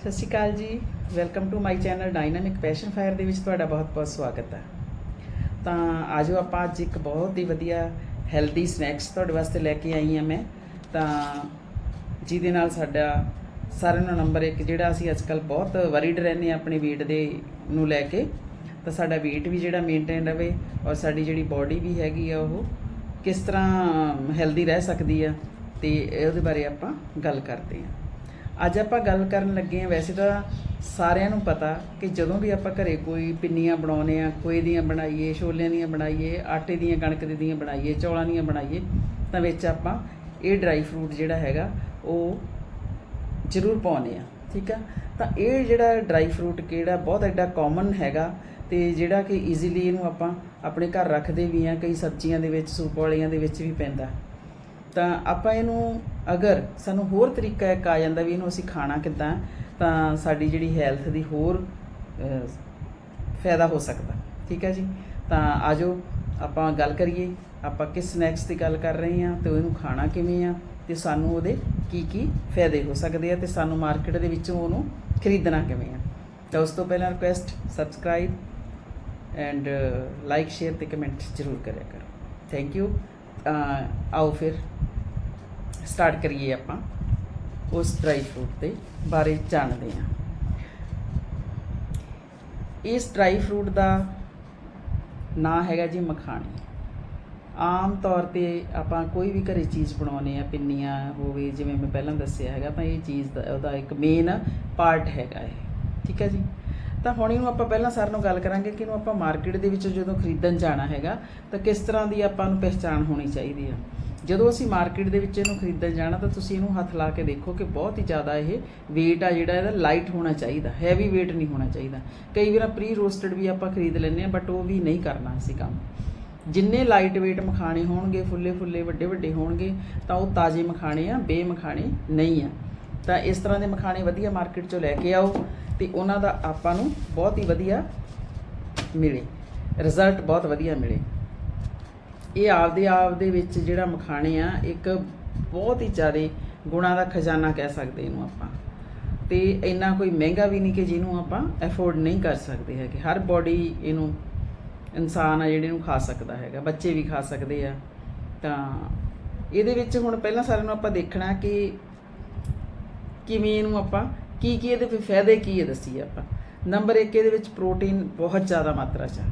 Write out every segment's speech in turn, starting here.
ਸਤਿ ਸ਼੍ਰੀ ਅਕਾਲ ਜੀ। Welcome to my channel dynamic passion fire ਦੇ ਵਿੱਚ ਤੁਹਾਡਾ ਬਹੁਤ-ਬਹੁਤ ਸਵਾਗਤ ਹੈ। ਤਾਂ ਆਜੋ ਆਪਾਂ ਅੱਜ ਇੱਕ ਬਹੁਤ ਹੀ ਵਧੀਆ ਹੈਲਦੀ ਸਨੈਕਸ ਤੁਹਾਡੇ ਵਾਸਤੇ ਲੈ ਕੇ ਆਈ ਹਾਂ ਮੈਂ। ਤਾਂ ਜਿਹਦੇ ਨਾਲ ਸਾਡਾ ਸਾਰਿਆਂ ਨੂੰ ਨੰਬਰ 1 ਜਿਹੜਾ ਅਸੀਂ ਅੱਜਕੱਲ ਬਹੁਤ ਵਰੀਡ ਰਹਿੰਦੇ ਹਾਂ ਆਪਣੇ weight ਦੇ ਨੂੰ ਲੈ ਕੇ। ਤਾਂ ਸਾਡਾ weight ਵੀ ਜਿਹੜਾ ਮੇਨਟੇਨ ਰਵੇ ਔਰ ਸਾਡੀ ਜਿਹੜੀ ਬਾਡੀ ਵੀ ਹੈਗੀ ਆ ਉਹ ਕਿਸ ਤਰ੍ਹਾਂ ਹੈਲਦੀ ਰਹਿ ਸਕਦੀ ਆ ਤੇ ਉਹਦੇ ਬਾਰੇ ਆਪਾਂ ਗੱਲ ਕਰਦੇ ਹਾਂ। ਅੱਜ ਆਪਾਂ ਗੱਲ ਕਰਨ ਲੱਗੇ ਹਾਂ, ਵੈਸੇ ਤਾਂ ਸਾਰਿਆਂ ਨੂੰ ਪਤਾ ਕਿ ਜਦੋਂ ਵੀ ਆਪਾਂ ਘਰੇ ਕੋਈ ਪਿੰਨੀਆਂ ਬਣਾਉਨੇ ਆ ਖੋਏ ਦੀਆਂ ਬਣਾਈਏ, ਛੋਲਿਆਂ ਦੀਆਂ ਬਣਾਈਏ, ਆਟੇ ਦੀਆਂ, ਕਣਕ ਦੀਆਂ ਬਣਾਈਏ, ਚੌਲਾਂ ਦੀਆਂ ਬਣਾਈਏ, ਤਾਂ ਵਿੱਚ ਆਪਾਂ ਇਹ ਡਰਾਈ ਫਰੂਟ ਜਿਹੜਾ ਹੈਗਾ, ਉਹ ਜ਼ਰੂਰ ਪਾਉਨੇ ਆ ਠੀਕ ਆ? ਤਾਂ ਇਹ ਜਿਹੜਾ ਡਰਾਈ ਫਰੂਟ ਕਿਹੜਾ ਬਹੁਤ ਐਡਾ ਕਾਮਨ ਹੈਗਾ ਤੇ ਜਿਹੜਾ ਕਿ ਈਜ਼ੀਲੀ ਇਹਨੂੰ ਆਪਾਂ ਆਪਣੇ ਘਰ ਰੱਖਦੇ ਵੀ ਆ ਕਈ ਸਬਜ਼ੀਆਂ ਦੇ ਵਿੱਚ, ਸੂਪ ਵਾਲੀਆਂ ਦੇ ਵਿੱਚ ਵੀ ਪੈਂਦਾ। ਤਾਂ ਆਪਾਂ ਇਹਨੂੰ ਅਗਰ ਸਾਨੂੰ ਹੋਰ ਤਰੀਕਾ ਇੱਕ ਆ ਜਾਂਦਾ ਵੀ ਇਹਨੂੰ ਅਸੀਂ ਖਾਣਾ ਕਿੱਦਾਂ, ਤਾਂ ਸਾਡੀ ਜਿਹੜੀ ਹੈਲਥ ਦੀ ਹੋਰ ਫਾਇਦਾ ਹੋ ਸਕਦਾ। ਠੀਕ ਹੈ ਜੀ? ਤਾਂ ਆਜੋ, ਆਪਾਂ ਗੱਲ ਕਰੀਏ, ਆਪਾਂ ਕਿਸ ਸਨੈਕਸ ਦੀ ਗੱਲ ਕਰ ਰਹੇ ਹਾਂ ਤੇ ਉਹਨੂੰ ਖਾਣਾ ਕਿਵੇਂ ਆ ਤੇ ਸਾਨੂੰ ਉਹਦੇ ਕੀ ਕੀ ਫਾਇਦੇ ਹੋ ਸਕਦੇ ਆ ਤੇ ਸਾਨੂੰ ਮਾਰਕੀਟ ਦੇ ਵਿੱਚੋਂ ਉਹਨੂੰ ਖਰੀਦਣਾ ਕਿਵੇਂ ਆ। ਤਾਂ ਉਸ ਤੋਂ ਪਹਿਲਾਂ request subscribe and like share ਤੇ ਕਮੈਂਟ ਜ਼ਰੂਰ ਕਰਿਆ ਕਰੋ। ਥੈਂਕ ਯੂ ਆਓ ਫਿਰ। ਸਟਾਰਟ ਕਰੀਏ ਆਪਾਂ ਉਸ ਡਰਾਈ ਫਰੂਟ ਦੇ ਬਾਰੇ ਜਾਣਦੇ ਹਾਂ। ਇਸ ਡਰਾਈ ਫਰੂਟ ਦਾ ਨਾਂ ਹੈਗਾ ਜੀ ਮਖਾਣੀ। ਆਮ ਤੌਰ ਤੇ ਆਪਾਂ ਕੋਈ ਵੀ ਘਰੇ ਚੀਜ਼ ਬਣਾਉਨੇ ਆ ਪਿੰਨੀਆਂ ਹੋਵੇ, ਜਿਵੇਂ ਮੈਂ ਪਹਿਲਾਂ ਦੱਸਿਆ ਹੈਗਾ, ਤਾਂ ਇਹ ਚੀਜ਼ ਦਾ, ਉਹਦਾ ਇੱਕ ਮੇਨ ਪਾਰਟ ਹੈਗਾ ਇਹ। ਠੀਕ ਹੈ ਜੀ? ਤਾਂ ਹੁਣ ਇਹਨੂੰ ਆਪਾਂ ਪਹਿਲਾਂ ਸਰ ਨੂੰ ਗੱਲ ਕਰਾਂਗੇ ਕਿ ਇਹਨੂੰ ਆਪਾਂ ਮਾਰਕੀਟ ਦੇ ਵਿੱਚ ਜਦੋਂ ਖਰੀਦਣ ਜਾਣਾ ਹੈਗਾ, ਤਾਂ ਕਿਸ ਤਰ੍ਹਾਂ ਦੀ ਆਪਾਂ ਨੂੰ ਪਹਿਚਾਣ ਹੋਣੀ ਚਾਹੀਦੀ ਆ। ਜਦੋਂ ਅਸੀਂ ਮਾਰਕੀਟ ਦੇ ਵਿੱਚ ਇਹਨੂੰ ਖਰੀਦਣ ਜਾਣਾ, ਤਾਂ ਤੁਸੀਂ ਇਹਨੂੰ ਹੱਥ ਲਾ ਕੇ ਦੇਖੋ ਕਿ ਬਹੁਤ ਹੀ ਜ਼ਿਆਦਾ ਇਹ weight ਆ ਜਿਹੜਾ ਇਹਦਾ ਲਾਈਟ ਹੋਣਾ ਚਾਹੀਦਾ ਹੈਵੀ weight ਨਹੀਂ ਹੋਣਾ ਚਾਹੀਦਾ। ਕਈ ਵਾਰ ਪ੍ਰੀ ਰੋਸਟਡ ਵੀ ਆਪਾਂ ਖਰੀਦ ਲੈਂਦੇ ਆ ਬਟ ਉਹ ਵੀ ਨਹੀਂ ਕਰਨਾ ਅਸੀਂ ਕੰਮ। ਜਿੰਨੇ ਲਾਈਟ weight ਮਖਾਣੇ ਹੋਣਗੇ ਫੁੱਲੇ ਫੁੱਲੇ ਵੱਡੇ ਵੱਡੇ ਹੋਣਗੇ, ਤਾਂ ਉਹ ਤਾਜ਼ੇ ਮਖਾਣੇ ਆ ਬੇ ਮਖਾਣੇ ਨਹੀਂ ਆ। ਤਾਂ ਇਸ ਤਰ੍ਹਾਂ ਦੇ ਮਖਾਣੇ ਵਧੀਆ ਮਾਰਕੀਟ ਚੋਂ ਲੈ ਕੇ ਆਓ ਤੇ ਉਹਨਾਂ ਦਾ ਆਪਾਂ ਨੂੰ ਬਹੁਤ ਹੀ ਵਧੀਆ ਮਿਲੇ। ਰਿਜ਼ਲਟ ਬਹੁਤ ਵਧੀਆ ਮਿਲੇ। ਇਹ ਆਪਦੇ ਆਪ ਦੇ ਵਿੱਚ ਜਿਹੜਾ ਮਖਾਣੇ ਆ, ਇੱਕ ਬਹੁਤ ਹੀ ਜ਼ਿਆਦਾ ਗੁਣਾਂ ਦਾ ਖਜ਼ਾਨਾ ਕਹਿ ਸਕਦੇ ਇਹਨੂੰ ਆਪਾਂ। ਤੇ ਇੰਨਾ ਕੋਈ ਮਹਿੰਗਾ ਵੀ ਨਹੀਂ ਕਿ ਜਿਹਨੂੰ ਆਪਾਂ ਅਫੋਰਡ ਨਹੀਂ ਕਰ ਸਕਦੇ ਹੈਗੇ। ਹਰ ਬੋਡੀ ਇਹਨੂੰ ਇਨਸਾਨ ਆ ਜਿਹੜੇ ਨੂੰ ਖਾ ਸਕਦਾ ਹੈਗਾ। ਬੱਚੇ ਵੀ ਖਾ ਸਕਦੇ ਆ। ਤਾਂ ਇਹਦੇ ਵਿੱਚ ਹੁਣ ਪਹਿਲਾਂ ਸਾਰਿਆਂ ਨੂੰ ਆਪਾਂ ਦੇਖਣਾ ਕਿ ਕਿਵੇਂ ਇਹਨੂੰ ਆਪਾਂ ਕੀ ਕੀ ਇਹਦੇ ਫਿਰ ਫਾਇਦੇ ਕੀ ਹੈ ਦੱਸੀਏ ਆਪਾਂ। ਨੰਬਰ 1 ਇਹਦੇ ਵਿੱਚ ਪ੍ਰੋਟੀਨ ਬਹੁਤ ਜ਼ਿਆਦਾ ਮਾਤਰਾ 'ਚ ਆ।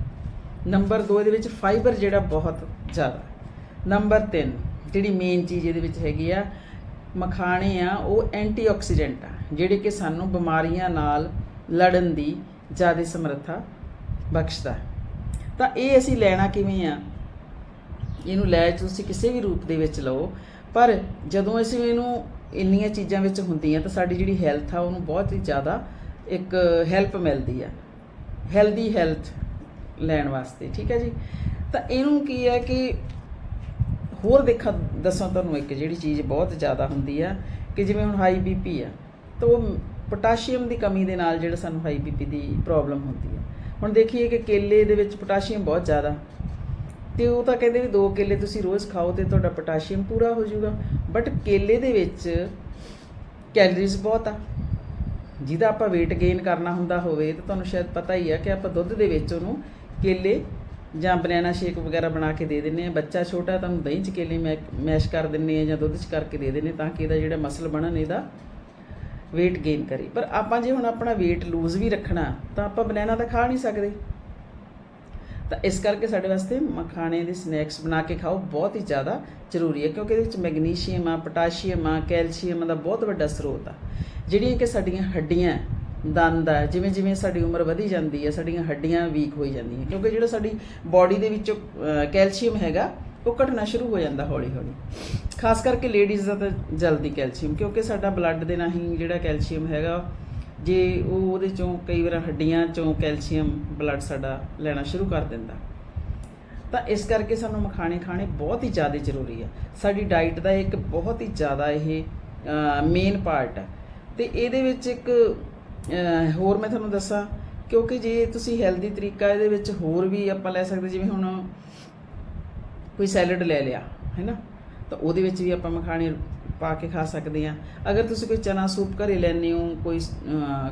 ਨੰਬਰ 2 ਇਹਦੇ ਵਿੱਚ ਫਾਈਬਰ ਜਿਹੜਾ ਬਹੁਤ ਜ਼ਿਆਦਾ ਨੰਬਰ 3 ਜਿਹੜੀ ਮੇਨ ਚੀਜ਼ ਇਹਦੇ ਵਿੱਚ ਹੈਗੀ ਆ, ਮਖਾਣੇ ਆ, ਉਹ ਐਂਟੀਆਕਸੀਡੈਂਟ ਆ, ਜਿਹੜੇ ਕਿ ਸਾਨੂੰ ਬਿਮਾਰੀਆਂ ਨਾਲ ਲੜਨ ਦੀ ਜ਼ਿਆਦਾ ਸਮਰੱਥਾ ਬਖਸ਼ਦਾ ਤਾਂ ਇਹ ਅਸੀਂ ਲੈਣਾ ਕਿਵੇਂ ਆ? ਇਹਨੂੰ ਲੈ ਤੁਸੀਂ ਕਿਸੇ ਵੀ ਰੂਪ ਦੇ ਵਿੱਚ ਲਓ, ਪਰ ਜਦੋਂ ਅਸੀਂ ਇਹਨੂੰ ਇੰਨੀਆਂ ਚੀਜ਼ਾਂ ਵਿੱਚ ਹੁੰਦੀਆਂ ਤਾਂ ਸਾਡੀ ਜਿਹੜੀ ਹੈਲਥ ਆ, ਉਹਨੂੰ ਬਹੁਤ ਹੀ ਜ਼ਿਆਦਾ ਇੱਕ ਹੈਲਪ ਮਿਲਦੀ ਆ। ਹੈਲਦੀ ਹੈਲਥ ਲੈਣ ਵਾਸਤੇ, ਠੀਕ ਹੈ ਜੀ? ਤਾਂ ਇਹਨੂੰ ਕੀ ਹੈ ਕਿ ਹੋਰ ਦੇਖਾਂ, ਦੱਸਾਂ ਤੁਹਾਨੂੰ ਇੱਕ ਜਿਹੜੀ ਚੀਜ਼ ਬਹੁਤ ਜ਼ਿਆਦਾ ਹੁੰਦੀ ਆ ਕਿ ਜਿਵੇਂ ਹੁਣ ਹਾਈ ਬੀਪੀ ਆ, ਤਾਂ ਉਹ ਪੋਟਾਸ਼ੀਅਮ ਦੀ ਕਮੀ ਦੇ ਨਾਲ ਜਿਹੜਾ ਸਾਨੂੰ ਹਾਈ ਬੀਪੀ ਦੀ ਪ੍ਰੋਬਲਮ ਹੁੰਦੀ ਆ। ਹੁਣ ਦੇਖੀਏ ਕਿ ਕੇਲੇ ਦੇ ਵਿੱਚ ਪੋਟਾਸ਼ੀਅਮ ਬਹੁਤ ਜ਼ਿਆਦਾ ਤੇ ਉਹ ਤਾਂ ਕਹਿੰਦੇ ਵੀ ਦੋ ਕੇਲੇ ਤੁਸੀਂ ਰੋਜ਼ ਖਾਓ ਤੇ ਤੁਹਾਡਾ ਪੋਟਾਸ਼ੀਅਮ ਪੂਰਾ ਹੋ ਜਾਊਗਾ। ਬਟ ਕੇਲੇ ਦੇ ਵਿੱਚ ਕੈਲਰੀਜ਼ ਬਹੁਤ ਆ। ਜਿਹਦਾ ਆਪਾਂ weight gain ਕਰਨਾ ਹੁੰਦਾ ਹੋਵੇ ਤਾਂ ਤੁਹਾਨੂੰ ਸ਼ਾਇਦ ਪਤਾ ਹੀ ਆ ਕਿ ਆਪਾਂ ਦੁੱਧ ਦੇ ਵਿੱਚ ਉਹਨੂੰ ਕੇਲੇ ਜਾਂ ਬਨਾਨਾ ਸ਼ੇਕ ਵਗੈਰਾ ਬਣਾ ਕੇ ਦੇ ਦਿੰਨੇ ਆ ਬੱਚਾ ਛੋਟਾ ਤਾਂ ਉਹਨੂੰ ਦਹੀਂ ਚ ਕੇਲੇ ਮੈਸ਼ ਕਰ ਦਿੰਨੇ ਆ ਜਾਂ ਦੁੱਧ ਚ ਕਰਕੇ ਦੇ ਦਿੰਨੇ ਤਾਂ ਕਿ ਇਹਦਾ ਜਿਹੜਾ ਮਸਲ ਬਣਨ, ਇਹਦਾ weight gain ਕਰੇ। ਪਰ ਆਪਾਂ ਜੇ ਹੁਣ ਆਪਣਾ weight lose ਵੀ ਰੱਖਣਾ ਤਾਂ ਆਪਾਂ ਬਨਾਨਾ ਤਾਂ ਖਾ ਨਹੀਂ ਸਕਦੇ। ਤਾਂ ਇਸ ਕਰਕੇ ਸਾਡੇ ਵਾਸਤੇ ਮਖਾਣੇ ਦੇ ਸਨੈਕਸ ਬਣਾ ਕੇ ਖਾਓ, ਬਹੁਤ ਹੀ ਜ਼ਿਆਦਾ ਜ਼ਰੂਰੀ ਹੈ, ਕਿਉਂਕਿ ਇਹਦੇ ਵਿੱਚ ਮੈਗਨੀਸ਼ੀਅਮ ਆ, ਪੋਟਾਸ਼ੀਅਮ ਆ, ਕੈਲਸ਼ੀਅਮ ਦਾ ਬਹੁਤ ਵੱਡਾ ਸਰੋਤ ਆ। ਜਿਹੜੀਆਂ ਕਿ ਸਾਡੀਆਂ ਹੱਡੀਆਂ, ਦੰਦ ਆ, ਜਿਵੇਂ ਜਿਵੇਂ ਸਾਡੀ ਉਮਰ ਵਧੀ ਜਾਂਦੀ ਹੈ, ਸਾਡੀਆਂ ਹੱਡੀਆਂ ਵੀਕ ਹੋਈ ਜਾਂਦੀਆਂ, ਕਿਉਂਕਿ ਜਿਹੜਾ ਸਾਡੀ ਬਾਡੀ ਦੇ ਵਿੱਚੋਂ ਕੈਲਸ਼ੀਅਮ ਹੈਗਾ, ਉਹ ਘਟਣਾ ਸ਼ੁਰੂ ਹੋ ਜਾਂਦਾ ਹੌਲੀ ਹੌਲੀ ਖਾਸ ਕਰਕੇ ਲੇਡੀਜ਼ ਦਾ ਤਾਂ ਜਲਦੀ ਕੈਲਸ਼ੀਅਮ, ਕਿਉਂਕਿ ਸਾਡਾ ਬਲੱਡ ਦੇ ਰਾਹੀਂ ਜਿਹੜਾ ਕੈਲਸ਼ੀਅਮ ਹੈਗਾ ਜੇ ਉਹ ਉਹਦੇ ਚੋਂ ਕਈ ਵਾਰ ਹੱਡੀਆਂ ਚੋਂ ਕੈਲਸ਼ੀਅਮ ਬਲੱਡ ਸਾਡਾ ਲੈਣਾ ਸ਼ੁਰੂ ਕਰ ਦਿੰਦਾ। ਤਾਂ ਇਸ ਕਰਕੇ ਸਾਨੂੰ ਮਖਾਣੇ ਖਾਣੇ ਬਹੁਤ ਹੀ ਜ਼ਿਆਦਾ ਜ਼ਰੂਰੀ ਆ। ਸਾਡੀ ਡਾਈਟ ਦਾ ਇੱਕ ਬਹੁਤ ਹੀ ਜ਼ਿਆਦਾ ਇਹ ਮੇਨ ਪਾਰਟ ਹੈ ਤੇ ਇਹਦੇ ਵਿੱਚ ਇੱਕ ਹੋਰ ਮੈਂ ਤੁਹਾਨੂੰ ਦੱਸਾਂ, ਕਿਉਂਕਿ ਜੇ ਤੁਸੀਂ ਹੈਲਦੀ ਤਰੀਕਾ ਇਹਦੇ ਵਿੱਚ ਹੋਰ ਵੀ ਆਪਾਂ ਲੈ ਸਕਦੇ, ਜਿਵੇਂ ਹੁਣ ਕੋਈ ਸੈਲਡ ਲੈ ਲਿਆ ਹੈਨਾ ਤਾਂ ਉਹਦੇ ਵਿੱਚ ਵੀ ਆਪਾਂ ਮਖਾਣੇ ਪਾ ਕੇ ਖਾ ਸਕਦੇ ਆ ਅਗਰ ਤੁਸੀਂ ਕੋਈ ਚਨਾ ਸੂਪ ਘਰੇ ਲੈਣੇ ਹੋ ਕੋਈ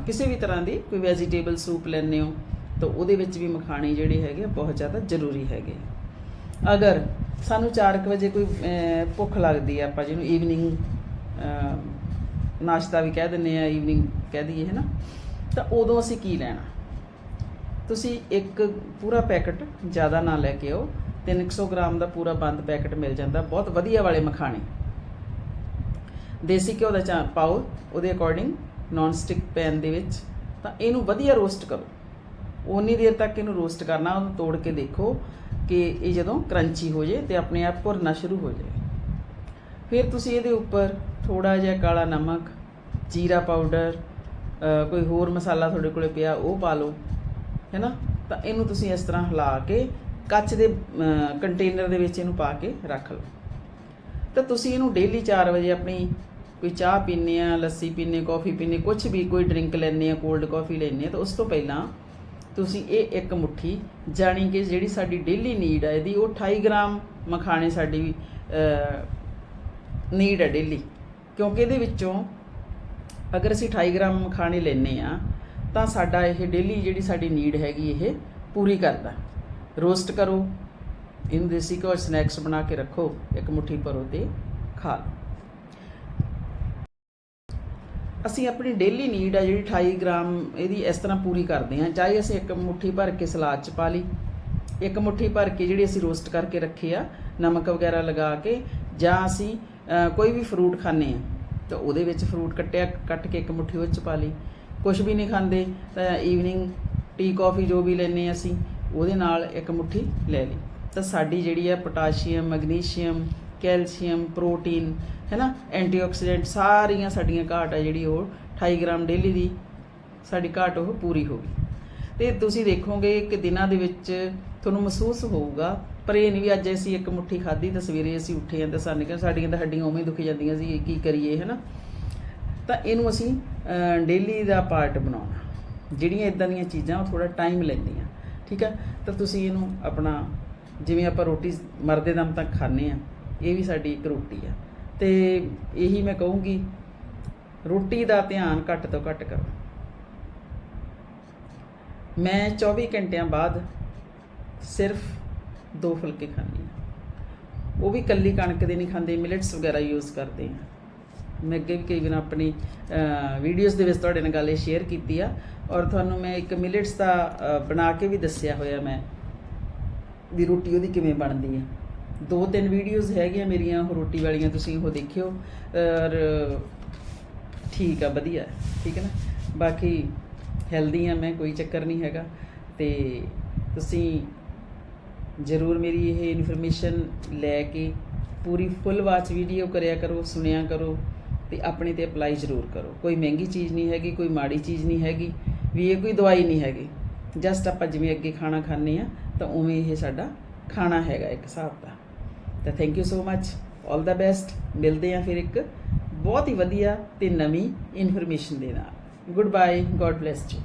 ਕਿਸੇ ਵੀ ਤਰ੍ਹਾਂ ਦੀ ਕੋਈ ਵੈਜੀਟੇਬਲ ਸੂਪ ਲੈਣੇ ਹੋ ਤਾਂ ਉਹਦੇ ਵਿੱਚ ਵੀ ਮਖਾਣੇ ਜਿਹੜੇ ਹੈਗੇ ਆ, ਬਹੁਤ ਜ਼ਿਆਦਾ ਜ਼ਰੂਰੀ ਹੈਗੇ ਅਗਰ ਸਾਨੂੰ 4:00 ਵਜੇ ਕੋਈ ਭੁੱਖ ਲੱਗਦੀ ਹੈ ਆਪਾਂ ਜਿਹਨੂੰ ਈਵਨਿੰਗ ਨਾਸ਼ਤਾ ਵੀ ਕਹਿ ਦਿੰਦੇ ਆ ਈਵਨਿੰਗ ਕਹਿ ਦਈਏ ਹੈ ਨਾ ਤਾਂ ਉਦੋਂ ਅਸੀਂ ਕੀ ਲੈਣਾ? ਤੁਸੀਂ ਇੱਕ ਪੂਰਾ ਪੈਕਟ ਜ਼ਿਆਦਾ ਨਾ ਲੈ ਕੇ ਆਓ। 300 ਗ੍ਰਾਮ ਦਾ ਪੂਰਾ ਬੰਦ ਪੈਕਟ ਮਿਲ ਜਾਂਦਾ। ਬਹੁਤ ਵਧੀਆ ਵਾਲੇ ਮਖਾਣੇ। ਦੇਸੀ ਘਿਓ ਦਾ ਚਾ ਪਾਓ, ਉਹਦੇ ਅਕੋਰਡਿੰਗ ਨਾਨ ਸਟਿਕ ਪੈਨ ਦੇ ਵਿੱਚ। ਤਾਂ ਇਹਨੂੰ ਵਧੀਆ ਰੋਸਟ ਕਰੋ। ਉਨੀ ਦੇਰ ਤੱਕ ਇਹਨੂੰ ਰੋਸਟ ਕਰਨਾ, ਉਹਨੂੰ ਤੋੜ ਕੇ ਦੇਖੋ ਕਿ ਇਹ ਜਦੋਂ ਕਰੰਚੀ ਹੋ ਜੇ ਤੇ ਆਪਣੇ ਆਪ ਭੁਰਨਾ ਸ਼ੁਰੂ ਹੋ ਜਾਏ। ਫਿਰ ਤੁਸੀਂ ਇਹਦੇ ਉੱਪਰ ਥੋੜਾ ਜਿਹਾ ਕਾਲਾ ਨਮਕ, ਜੀਰਾ ਪਾਊਡਰ ਕੋਈ ਹੋਰ ਮਸਾਲਾ ਤੁਹਾਡੇ ਕੋਲੇ ਪਿਆ, ਉਹ ਪਾ ਲਓ, ਹੈਨਾ? ਤਾਂ ਇਹਨੂੰ ਤੁਸੀਂ ਇਸ ਤਰ੍ਹਾਂ ਹਿਲਾ ਕੇ ਕੱਚ ਦੇ ਕੰਟੇਨਰ ਦੇ ਵਿੱਚ ਇਹਨੂੰ ਪਾ ਕੇ ਰੱਖ ਲਓ। ਤਾਂ ਤੁਸੀਂ ਇਹਨੂੰ ਡੇਲੀ 4 ਵਜੇ ਆਪਣੀ ਕੋਈ ਚਾਹ ਪੀਂਦੇ ਆ, ਲੱਸੀ ਪੀਂਦੇ ਕਾਫੀ ਪੀਂਦੇ ਕੁਝ ਵੀ ਕੋਈ ਡਰਿੰਕ ਲੈਂਦੇ ਆ ਕੋਲਡ ਕਾਫੀ ਲੈਂਦੇ ਆ, ਤਾਂ ਉਸ ਤੋਂ ਪਹਿਲਾਂ ਤੁਸੀਂ ਇਹ ਇੱਕ ਮੁੱਠੀ ਜਾਣੀ ਕਿ ਜਿਹੜੀ ਸਾਡੀ ਡੇਲੀ ਨੀਡ ਹੈ ਇਹਦੀ ਉਹ 28 ਗ੍ਰਾਮ ਮਖਾਣੇ ਸਾਡੀ ਨੀਡ ਹੈ ਡੇਲੀ ਕਿਉਂਕਿ ਇਹਦੇ ਵਿੱਚੋਂ ਅਗਰ ਅਸੀਂ 28 ਗ੍ਰਾਮ ਮਖਾਣੇ ਲੈਨੇ ਆ, ਤਾਂ ਸਾਡਾ ਇਹ ਡੇਲੀ ਜਿਹੜੀ ਸਾਡੀ ਨੀਡ ਹੈਗੀ, ਇਹ ਪੂਰੀ ਕਰਦਾ। ਰੋਸਟ ਕਰੋ ਇਹਨੂੰ ਦੇਸੀ ਘਿਓ ਸਨੈਕਸ ਬਣਾ ਕੇ ਰੱਖੋ ਇੱਕ ਮੁੱਠੀ ਭਰੋ ਤੇ ਖਾ ਲਓ ਅਸੀਂ ਆਪਣੀ ਡੇਲੀ ਨੀਡ ਆ ਜਿਹੜੀ 28 ਗ੍ਰਾਮ ਇਹਦੀ ਇਸ ਤਰ੍ਹਾਂ ਪੂਰੀ ਕਰਦੇ ਹਾਂ ਚਾਹੇ ਅਸੀਂ ਇੱਕ ਮੁੱਠੀ ਭਰ ਕੇ ਸਲਾਦ ਚ ਪਾ ਲਈ ਇੱਕ ਮੁੱਠੀ ਭਰ ਕੇ ਜਿਹੜੀ ਅਸੀਂ ਰੋਸਟ ਕਰਕੇ ਰੱਖੀ ਆ ਨਮਕ ਵਗੈਰਾ ਲਗਾ ਕੇ ਜਾਂ ਅਸੀਂ ਕੋਈ ਵੀ ਫਰੂਟ ਖਾਂਦੇ ਆ ਤਾਂ ਉਹਦੇ ਵਿੱਚ ਫਰੂਟ ਕੱਟਿਆ ਕੱਟ ਕੇ ਇੱਕ ਮੁੱਠੀ ਉਹ ਚ ਪਾ ਲਈ ਕੁਝ ਵੀ ਨਹੀਂ ਖਾਂਦੇ ਤਾਂ ਈਵਨਿੰਗ ਟੀ ਕਾਫੀ ਜੋ ਵੀ ਲੈਨੇ ਅਸੀਂ ਉਹਦੇ ਨਾਲ ਇੱਕ ਮੁੱਠੀ ਲੈ ਲਈ ਤਾਂ ਸਾਡੀ ਜਿਹੜੀ ਹੈ ਪੋਟਾਸ਼ੀਅਮ, ਮੈਗਨੀਸ਼ੀਅਮ, ਕੈਲਸ਼ੀਅਮ, ਪ੍ਰੋਟੀਨ, ਹੈ ਨਾ, ਐਂਟੀਆਕਸੀਡੈਂਟ ਸਾਰੀਆਂ ਸਾਡੀਆਂ ਘਾਟ ਹੈ ਜਿਹੜੀ ਉਹ 28 ਗ੍ਰਾਮ ਡੇਲੀ ਦੀ ਸਾਡੀ ਘਾਟ ਉਹ ਪੂਰੀ ਹੋ ਗਈ। ਤੇ ਤੁਸੀਂ ਦੇਖੋਗੇ ਕਿ ਦਿਨਾਂ ਦੇ ਵਿੱਚ ਤੁਹਾਨੂੰ ਮਹਿਸੂਸ ਹੋਊਗਾ, ਪਰ ਇਹ ਨਹੀਂ ਵੀ ਅੱਜ ਅਸੀਂ ਇੱਕ ਮੁੱਠੀ ਖਾਧੀ ਤਾਂ ਸਵੇਰੇ ਅਸੀਂ ਉੱਠੇ ਹਾਂ ਤਾਂ ਸਾਨੂੰ ਕਿ ਸਾਡੀਆਂ ਤਾਂ ਹੱਡੀਆਂ ਉਵੇਂ ਦੁਖੀ ਜਾਂਦੀਆਂ ਸੀ, ਇਹ ਕੀ ਕਰੀਏ, ਹੈ ਨਾ। ਤਾਂ ਇਹਨੂੰ ਅਸੀਂ ਡੇਲੀ ਦਾ ਪਾਰਟ ਬਣਾਉਣਾ। ਜਿਹੜੀਆਂ ਇਦਾਂ ਦੀਆਂ ਚੀਜ਼ਾਂ ਉਹ ਥੋੜਾ ਟਾਈਮ ਲੈਂਦੀਆਂ, ਠੀਕ ਹੈ ਤਾਂ ਤੁਸੀਂ ਇਹਨੂੰ ਆਪਣਾ ਜਿਵੇਂ ਆਪਾਂ ਰੋਟੀ ਮਰਦੇ ਦਮ ਤੱਕ ਖਾਂਦੇ ਆ ਇਹ ਵੀ ਸਾਡੀ ਇੱਕ ਰੋਟੀ ਆ। ਤੇ ਇਹੀ ਮੈਂ ਕਹੂੰਗੀ, ਰੋਟੀ ਦਾ ਧਿਆਨ ਘੱਟ ਤੋਂ ਘੱਟ ਕਰੋ। ਮੈਂ 24 ਘੰਟਿਆਂ ਬਾਅਦ ਸਿਰਫ ਦੋ ਫੁਲਕੇ ਖਾਂਦੀ ਹਾਂ। ਉਹ ਵੀ ਕੱਲੀ ਕਣਕ ਦੇ ਨਹੀਂ ਖਾਂਦੇ, ਮਿਲਟਸ ਵਗੈਰਾ ਯੂਜ਼ ਕਰਦੇ ਹਾਂ। ਮੈਂ ਅੱਗੇ ਵੀ ਕਈ ਵਾਰ ਆਪਣੀ ਵੀਡੀਓਜ਼ ਦੇ ਵਿੱਚ ਤੁਹਾਡੇ ਨਾਲ ਗੱਲ ਇਹ ਸ਼ੇਅਰ ਕੀਤੀ ਆ। ਔਰ ਤੁਹਾਨੂੰ ਮੈਂ ਇੱਕ ਮਿਲਟਸ ਦਾ ਬਣਾ ਕੇ ਵੀ ਦੱਸਿਆ ਹੋਇਆ ਮੈਂ। ਵੀ ਰੋਟੀ ਉਹਦੀ ਕਿਵੇਂ ਬਣਦੀ ਆ। ਦੋ ਤਿੰਨ ਵੀਡੀਓਜ਼ ਹੈਗੀਆਂ ਮੇਰੀਆਂ, ਉਹ ਰੋਟੀ ਵਾਲੀਆਂ ਤੁਸੀਂ ਉਹ ਦੇਖਿਓ। ਔਰ ਠੀਕ ਆ, ਵਧੀਆ, ਠੀਕ ਹੈ ਨਾ? ਬਾਕੀ ਹੈਲਦੀ ਆ ਮੈਂ, ਕੋਈ ਚੱਕਰ ਨਹੀਂ ਹੈਗਾ। ਤੇ ਤੁਸੀਂ ਜ਼ਰੂਰ ਮੇਰੀ ਇਹ ਇਨਫੋਰਮੇਸ਼ਨ ਲੈ ਕੇ ਪੂਰੀ ਫੁੱਲ ਵਾਚ ਵੀਡੀਓ ਕਰਿਆ ਕਰੋ, ਸੁਣਿਆ ਕਰੋ ਤੇ ਆਪਣੇ ਤੇ ਅਪਲਾਈ ਜ਼ਰੂਰ ਕਰੋ। ਕੋਈ ਮਹਿੰਗੀ ਚੀਜ਼ ਨਹੀਂ ਹੈਗੀ, ਕੋਈ ਮਾੜੀ ਚੀਜ਼ ਨਹੀਂ ਹੈਗੀ, ਵੀ ਇਹ ਕੋਈ ਦਵਾਈ ਨਹੀਂ ਹੈਗੀ। ਜਸਟ ਆਪਾਂ ਜਿਵੇਂ ਅੱਗੇ ਖਾਣਾ ਖਾਂਦੇ ਆ ਤਾਂ ਉਵੇਂ ਇਹ ਸਾਡਾ ਖਾਣਾ ਹੈਗਾ ਇੱਕ ਹਿਸਾਬ ਦਾ। ਤਾਂ ਥੈਂਕ ਯੂ ਸੋ ਮੱਚ 올 ਦਾ ਬੈਸਟ ਮਿਲਦੇ ਆ ਫਿਰ ਇੱਕ ਬਹੁਤ ਹੀ ਵਧੀਆ ਤੇ ਨਵੀਂ ਇਨਫੋਰਮੇਸ਼ਨ ਦੇ ਨਾਲ। Good bye god bless you